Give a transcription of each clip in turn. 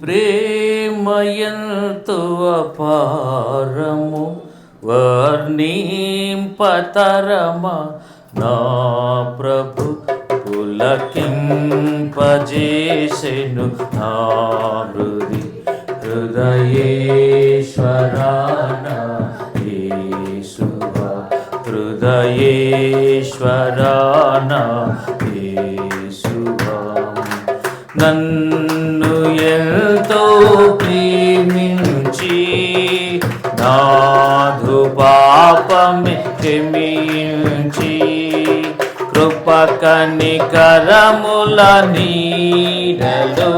ప్రేమయంతో అపారము వర్ణింపతరమ నా ప్రభు పులకింపజేసెను నా హృది హృదయేశ్వరాన యేసువా హృదయేశ్వరాన యేసువా నన్ను ఎంతో ప్రేమించి నాధు పాపమి క్షమించి కృప కనికరముల నీడలో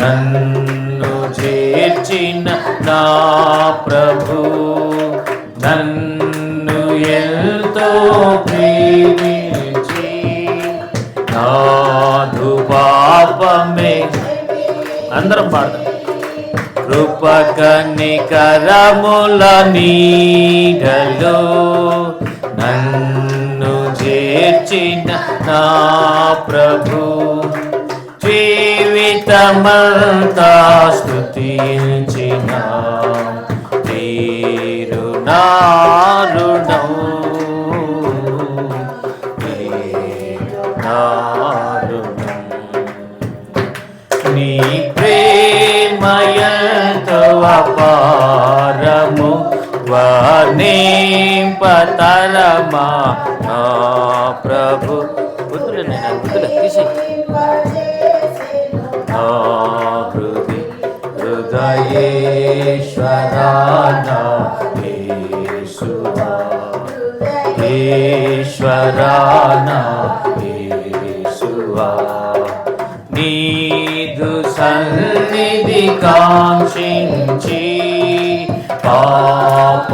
నన్ను చేర్చిన నా ప్రభు నన్ను ఎంతో ప్రేమించి నాధు పాపమే అందరం పాడదాం కృప కనికరముల నీడలో నన్ను చేర్చిన నా ప్రభు జీవితమంతా స్థుతించిన తీరు నారుణం నా ప్రేమయంతో అపారము వర్ణింపతరమా ప్రభు. బుద్ధులు నేను బుద్ధులు తీసి హృది హృదయేశ్వరానా యేసువా ఈశ్వరానా సన్నిధి కాంక్షించి పాప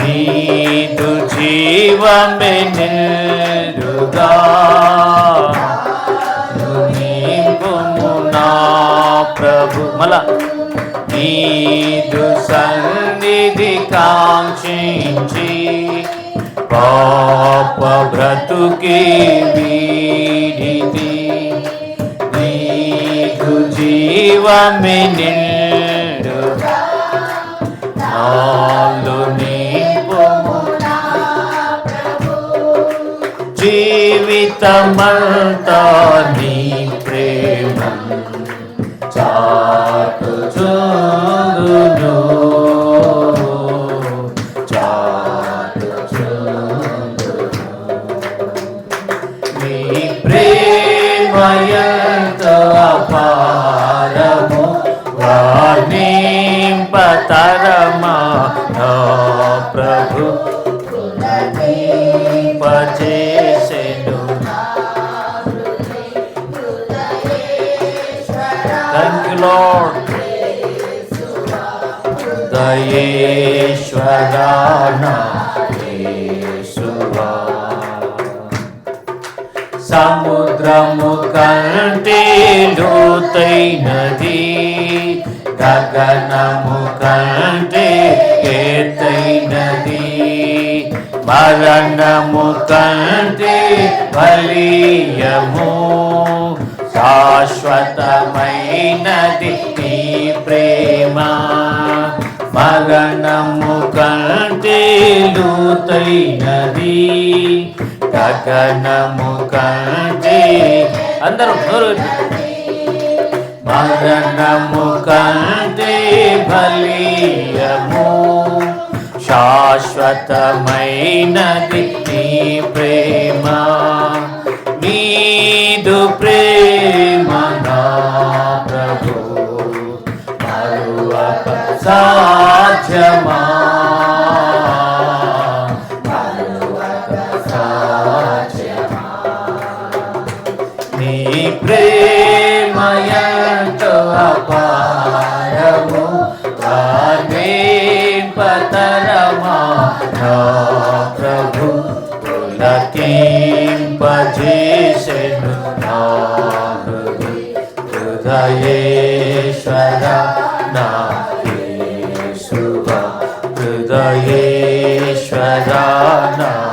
నీదు జీవమే నిలుగా ప్రభు. మళ్ళా నీదు సన్నిధి కాంక్షించి పాప బ్రతుకి వీడిది. నీకు జీవమే నిండు. నాలో నింపుము జీవితమంతా నీ ప్రేమయంత అపారము వాణింపతరమా? ప్రభు పచేసెను థ్యాంక్ యూ లార్డ్ సముద్రము కంటే లోతైనది గగనము కంటే ఎత్తైనది మరణము కంటే బలీయము. శాశ్వతమైనది నీ ప్రేమ. మరణము కంటే లోతైనది గగనము కంటే అందరూ నోరు విప్పి. మరణము కంటే బలీయము శాశ్వతమైనది నీ ప్రేమ నీదు ప్రేమ నా ప్రభు మరువక సాధ్యమా ప్రేమయంతో అపారము పతరమా ప్రభు పులకింపజేసెను హృదయేశ్వర నా హృదయేశ్వర నా